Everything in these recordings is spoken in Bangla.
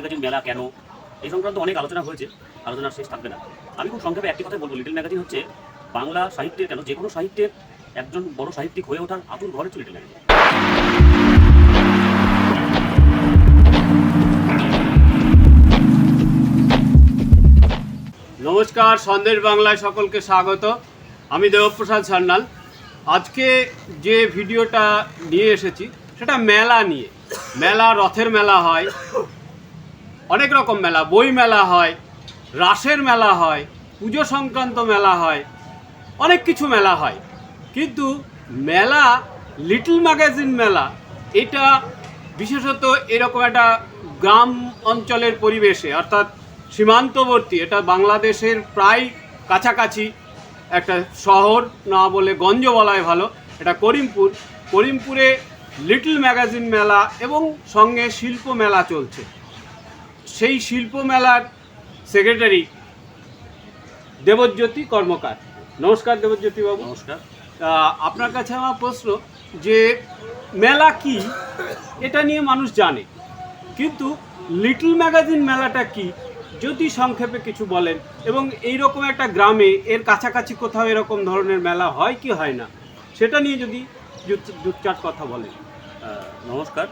ম্যাগাজিন মেলা কেন? এই সংক্রান্ত অনেক আলোচনা হয়েছে, আলোচনার শেষ থাকবে না। আমি খুব সংক্ষেপে একটি কথা বলব। লিটল ম্যাগাজিন হচ্ছে বাংলা সাহিত্যের কেন? যে কোনো সাহিত্যের একজন বড় সাহিত্যিক হয়ে ওঠার আতুর ঘরে লিটল ম্যাগাজিন নমস্কার, সন্দেশ বাংলায় সকলকে স্বাগত। আমি দেবপ্রসাদ সান্যাল। আজকে যে ভিডিওটা নিয়ে এসেছি, সেটা মেলা নিয়ে। মেলা রথের মেলা হয়। অনেক রকম মেলা। বই মেলা হয়, রাসের মেলা হয়, পুজো সংক্রান্ত মেলা হয়, অনেক কিছু মেলা হয়। কিন্তু মেলা, লিটল ম্যাগাজিন মেলা, এটা বিশেষত এরকম একটা গ্রাম অঞ্চলের পরিবেশে, অর্থাৎ সীমান্তবর্তী, এটা বাংলাদেশের প্রায় কাছাকাছি একটা শহর, না বলে গঞ্জ বলাই ভালো, এটা করিমপুর। করিমপুরে লিটল ম্যাগাজিন মেলা এবং সঙ্গে শিল্প মেলা চলছে। সেই শিল্প মেলার সেক্রেটারি দেবজ্যোতি কর্মকার। নমস্কার দেবজ্যোতি বাবু। নমস্কার। আপনার কাছে আমার প্রশ্ন যে মেলা কি? এটা নিয়ে মানুষ জানে। কিন্তু লিটল ম্যাগাজিন মেলাটা কি? যদি সংক্ষেপে কিছু বলেন। এবং এই রকম একটা গ্রামে এর কাছাকাছি কোথাও এরকম ধরনের মেলা হয় কি হয় না? সেটা নিয়ে যদি দু- চার কথা বলেন। নমস্কার।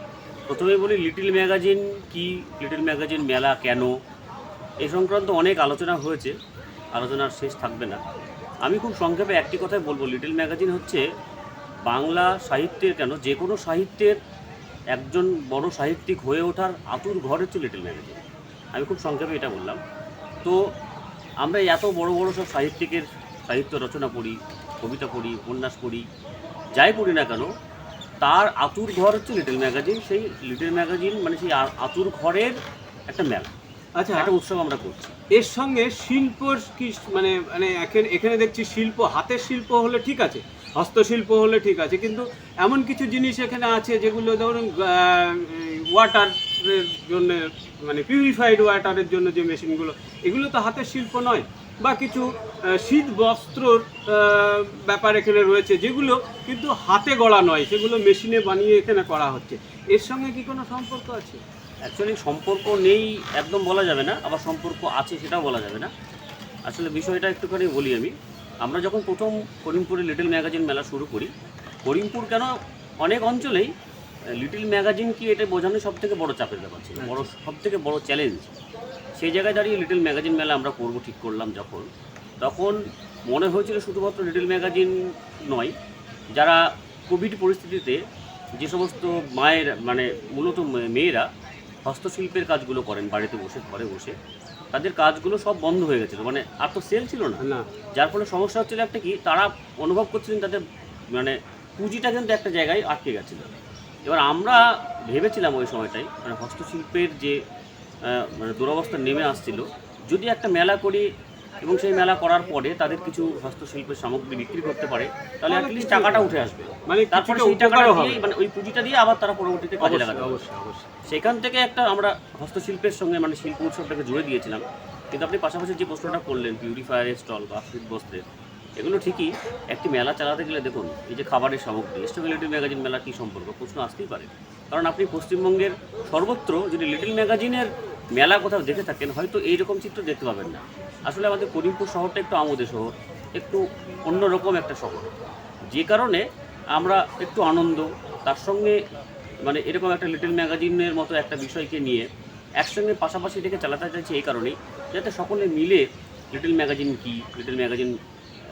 প্রথমে বলি লিটিল ম্যাগাজিন কি, লিটিল ম্যাগাজিন মেলা কেন, এ সংক্রান্ত অনেক আলোচনা হয়েছে, আলোচনার শেষ থাকবে না। আমি খুব সংক্ষেপে একটি কথাই বলব, লিটিল ম্যাগাজিন হচ্ছে বাংলা সাহিত্যের কেন, যে কোনো সাহিত্যের একজন বড় সাহিত্যিক হয়ে ওঠার আতুর ঘর হচ্ছে লিটিল ম্যাগাজিন। আমি খুব সংক্ষেপে এটা বললাম। তো আমরা এত বড় বড় সব সাহিত্যিকের সাহিত্য রচনা পড়ি, কবিতা পড়ি, উপন্যাস পড়ি, যাই পড়ি না কেন তার আতুর ঘর হচ্ছে লিটল ম্যাগাজিন সেই লিটল ম্যাগাজিন মানে সেই আতুর ঘরের একটা মেলা। আচ্ছা। একটা উৎসব আমরা করছি। এর সঙ্গে শিল্পর কি মানে মানে এখানে এখানে দেখছি শিল্প হাতের শিল্প হলে ঠিক আছে হস্তশিল্প হলে ঠিক আছে কিন্তু এমন কিছু জিনিস এখানে আছে যেগুলো ধরুন ওয়াটারের জন্য মানে পিউরিফাইড ওয়াটারের জন্য যে মেশিনগুলো এগুলো তো হাতের শিল্প নয়। বা কিছু শীত বস্ত্রর ব্যাপার এখানে রয়েছে যেগুলো কিন্তু হাতে গড়া নয় সেগুলো মেশিনে বানিয়ে এখানে করা হচ্ছে। এর সঙ্গে কি কোনো সম্পর্ক আছে? অ্যাকচুয়ালি সম্পর্ক নেই একদম বলা যাবে না আবার সম্পর্ক আছে সেটাও বলা যাবে না। আসলে বিষয়টা একটুখানি বলি আমি। আমরা যখন প্রথম করিমপুরে লিটল ম্যাগাজিন মেলা শুরু করি করিমপুর কেন অনেক অঞ্চলেই লিটল ম্যাগাজিন কি এটা বোঝানো সব থেকে বড় চাপের ব্যাপার ছিল বড় সব থেকে বড় চ্যালেঞ্জ সেই জায়গায় দাঁড়িয়ে লিটল ম্যাগাজিন মেলা আমরা করব ঠিক করলাম যখন। তখন মনে হয়েছিল শুধুমাত্র লিটল ম্যাগাজিন নয় যারা কোভিড পরিস্থিতিতে যে সমস্ত মায়ের মানে মূলত মেয়েরা হস্তশিল্পের কাজগুলো করেন বাড়িতে বসে ঘরে বসে তাদের কাজগুলো সব বন্ধ হয়ে গেছিল। মানে আর তো সেল ছিল না। না। যার ফলে সমস্যা হচ্ছিল একটা কি তারা অনুভব করছিলেন তাদের মানে পুঁজিটা কিন্তু একটা জায়গায় আটকে গেছিল। এবার আমরা ভেবেছিলাম ওই সময়টাই মানে হস্তশিল্পের যে মানে দুরবস্থা নেমে আসছিল। যদি একটা মেলা করি এবং সেই মেলা করার পরে তাদের কিছু হস্তশিল্পের সামগ্রী বিক্রি করতে পারে তাহলে অ্যাটলিস্ট টাকাটা উঠে আসবে। মানে তারপরে সেই টাকাটা হবে। মানে ওই পুঁজিটা দিয়ে আবার তারা পরবর্তীতে কাজে লাগাবে অবশ্যই অবশ্যই। সেখান থেকে একটা আমরা হস্তশিল্পের সঙ্গে মানে শিল্প উৎসবটাকে জুড়ে দিয়েছিলাম। কিন্তু আপনি পাশাপাশি যে প্রশ্নটা করলেন পিউরিফায়ারের স্টল বা শীত বস্ত্রের এগুলো ঠিকই একটি মেলা চালাতে গেলে দেখুন এই যে খাবারের সামগ্রী স্টেবিলিটি ম্যাগাজিন মেলা কী সম্পর্ক? প্রশ্ন আসতেই পারে। কারণ আপনি পশ্চিমবঙ্গের সর্বত্র যদি লিটল ম্যাগাজিনের মেলা কোথাও দেখে থাকেন, হয়তো এইরকম চিত্র দেখতে পাবেন না। আসলে আমাদের করিমপুর শহরটা একটু আমোদে শহর, একটু অন্যরকম একটা শহর। যে কারণে আমরা একটু আনন্দ, তার সঙ্গে মানে এরকম একটা লিটল ম্যাগাজিনের মতো একটা বিষয়কে নিয়ে একসঙ্গে পাশাপাশি থেকে চালাতে চাইছি এই কারণেই, যাতে সকলে মিলে লিটল ম্যাগাজিন কি লিটল ম্যাগাজিন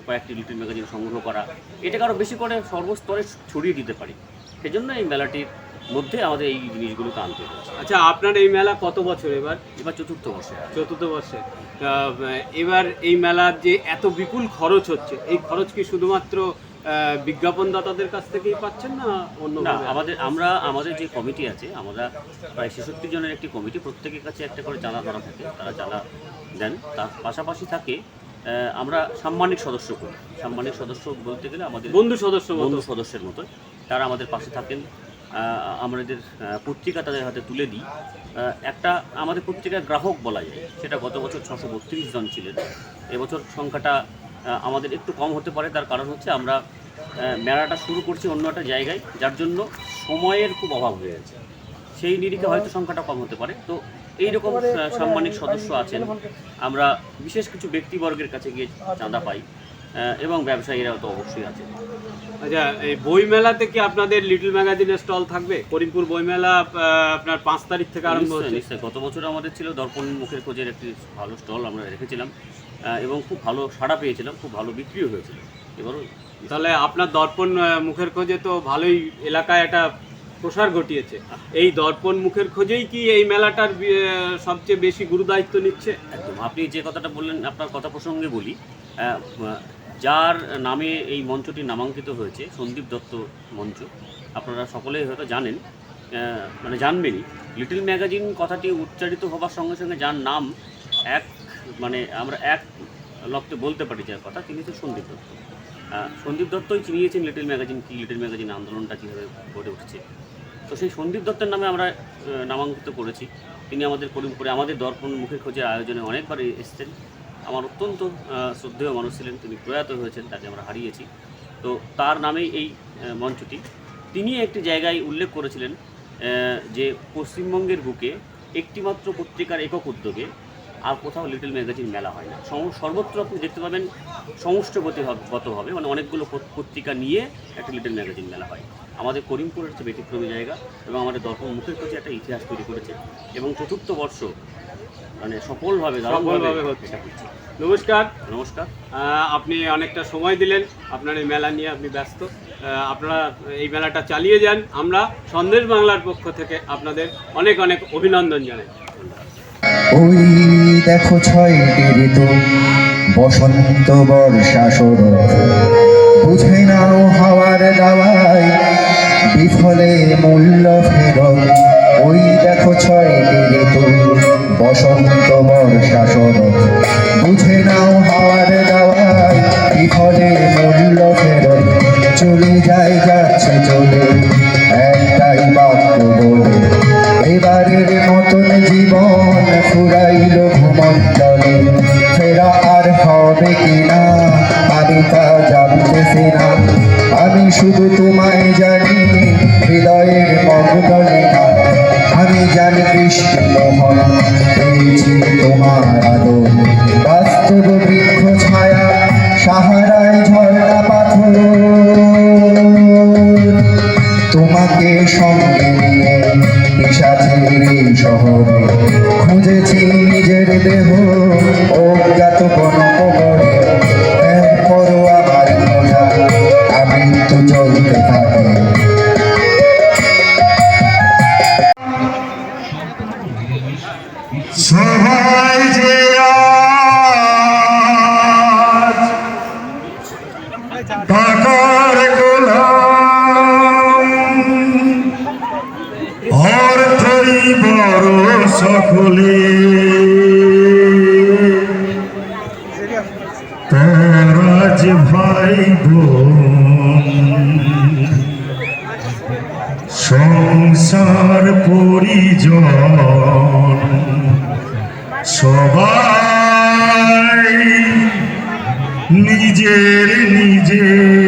কয়েকটি লিটল ম্যাগাজিন সংগ্রহ করা, এটাকে আরও বেশি করে সর্বস্তরে ছড়িয়ে দিতে পারি। সেজন্য এই মেলাটির মধ্যে আমাদের এই জিনিসগুলোকে আনতে হয়েছে। আচ্ছা আপনার এই মেলা কত বছর এবার? এবার চতুর্থ বর্ষে। চতুর্থ বর্ষে। এবার এই মেলার যে এত বিপুল খরচ হচ্ছে এই খরচ কি শুধুমাত্র বিজ্ঞাপনদাতাদের কাছ থেকেই পাচ্ছেন না অন্য না আমাদের আমরা আমাদের যে কমিটি আছে আমরা প্রায় ছেষট্টি জনের একটি কমিটি প্রত্যেকের কাছে একটা করে চাঁদা ধরা থাকে তারা চাঁদা দেন। তার পাশাপাশি থাকে আমরা সাম্মানিক সদস্য করি। সাম্মানিক সদস্য বলতে গেলে আমাদের বন্ধু সদস্য বন্ধু সদস্যের মতো। তারা আমাদের পাশে থাকেন আমাদের পত্রিকা তাদের হাতে তুলে দিই একটা আমাদের পত্রিকার গ্রাহক বলা যায়। সেটা গত বছর ছশো বত্রিশ জন ছিলেন। এবছর সংখ্যাটা আমাদের একটু কম হতে পারে। তার কারণ হচ্ছে আমরা মেলাটা শুরু করছি অন্য একটা জায়গায় যার জন্য সময়ের খুব অভাব হয়ে গেছে সেই নিরিখে হয়তো সংখ্যাটা কম হতে পারে। তো এইরকম আহ, সাম্মানিক সদস্য আছেন। আমরা বিশেষ কিছু ব্যক্তিবর্গের কাছে গিয়ে চাঁদা পাই। এবং ব্যবসায়ীরাও তো অবশ্যই আছে। আচ্ছা এই বই মেলাতে কি আপনাদের লিটল ম্যাগাজিনের স্টল থাকবে? করিমপুর বইমেলা আপনার পাঁচ তারিখ থেকে আরম্ভ হচ্ছে। নিশ্চয়ই। গত বছর আমাদের ছিল দর্পণ মুখের খোঁজের একটি ভালো স্টল আমরা রেখেছিলাম এবং খুব ভালো সাড়া পেয়েছিলাম খুব ভালো বিক্রিও হয়েছিল। এবারও তাহলে আপনার দর্পণ মুখের খোঁজে তো ভালোই এলাকায় একটা প্রসার ঘটিয়েছে। এই দর্পণ মুখের খোঁজেই কি এই মেলাটার সবচেয়ে বেশি গুরুদায়িত্ব নিচ্ছে? একদম। আপনি যে কথাটা বললেন আপনার কথা প্রসঙ্গে বলি যার নামে এই মঞ্চটি নামাঙ্কিত হয়েছে, সন্দীপ দত্ত মঞ্চ। আপনারা সকলেই হয়তো জানেন মানে জানবেনই। লিটল ম্যাগাজিন কথাটি উচ্চারিত হবার সঙ্গে সঙ্গে যার নাম এক মানে আমরা এক লক্ষ্যে বলতে পারি যার কথা, তিনি তো সন্দীপ দত্ত। সন্দীপ দত্তই চিনিয়েছেন লিটল ম্যাগাজিন কি, লিটল ম্যাগাজিন আন্দোলনটা কীভাবে গড়ে উঠছে। তো সেই সন্দীপ দত্তের নামে আমরা নামাঙ্কিত করেছি। তিনি আমাদের করিমপুরে, আমাদের দর্পণ মুখের খোঁজের আয়োজনে অনেকবার এসেছেন। আমার অত্যন্ত শ্রদ্ধেয় মানুষ ছিলেন, তিনি প্রয়াত হয়েছেন, তাকে আমরা হারিয়েছি। তো তার নামেই এই মঞ্চটি। তিনি একটি জায়গায় উল্লেখ করেছিলেন যে পশ্চিমবঙ্গের বুকে একটিমাত্র পত্রিকার একক উদ্যোগে আর কোথাও লিটল ম্যাগাজিন মেলা হয় না। সর্বত্র আপনি দেখতে পাবেন সমষ্টিগতভাবে মানে অনেকগুলো পত্রিকা নিয়ে একটা লিটল ম্যাগাজিন মেলা হয়। আমাদের করিমপুর হচ্ছে ব্যতিক্রমী জায়গা এবং আমাদের দর্পণ মুখের কাছে একটা ইতিহাস তৈরি করেছে এবং চতুর্থ বর্ষ মানে সফলভাবে সফলভাবে হচ্ছে। নমস্কার। নমস্কার। আপনি অনেকটা সময় দিলেন। আপনার এই মেলা নিয়ে আপনি ব্যস্ত। আপনারা এই মেলাটা চালিয়ে যান। আমরা সন্দেশ বাংলার পক্ষ থেকে আপনাদের অনেক অনেক অভিনন্দন জানাই। ওই দেখো ছয় ঋতু। বসন্ত বর্ষা শরৎ বুঝে নাও হাওয়ার দাওয়ায় বিফলে মূল্য ফেরত ওই দেখো ছয় ঋতু। বসন্ত বর্ষা শরৎ বুঝে নাও হাওয়ার দাওয়ায়, বিফলে মূল্য ফেরত। চলে যায় যাচ্ছে চলে একটাই বাক্য বলে। এবারের মতন জীবন ফুরাইল ভূমণ্ডলে ফেরা আর হবে কিনা আমি তা জানতেছি না। আমি শুধু তোমায় জানি, হৃদয়ের মগ্নলে না আমি জানি বৃষ্টি মোহন পেয়েছি তোমার আলো বাস্তব বৃক্ষ ছায়া, সাহারায় ঝর্ণা পাথর। তোমাকে সঙ্গে নিয়ে পিসাচের এই শহরে খুঁজেছি নিজের দেহ, অজ্ঞাত কোন তারাজ ভাই সংসার পরিজন সবাই নিজের নিজের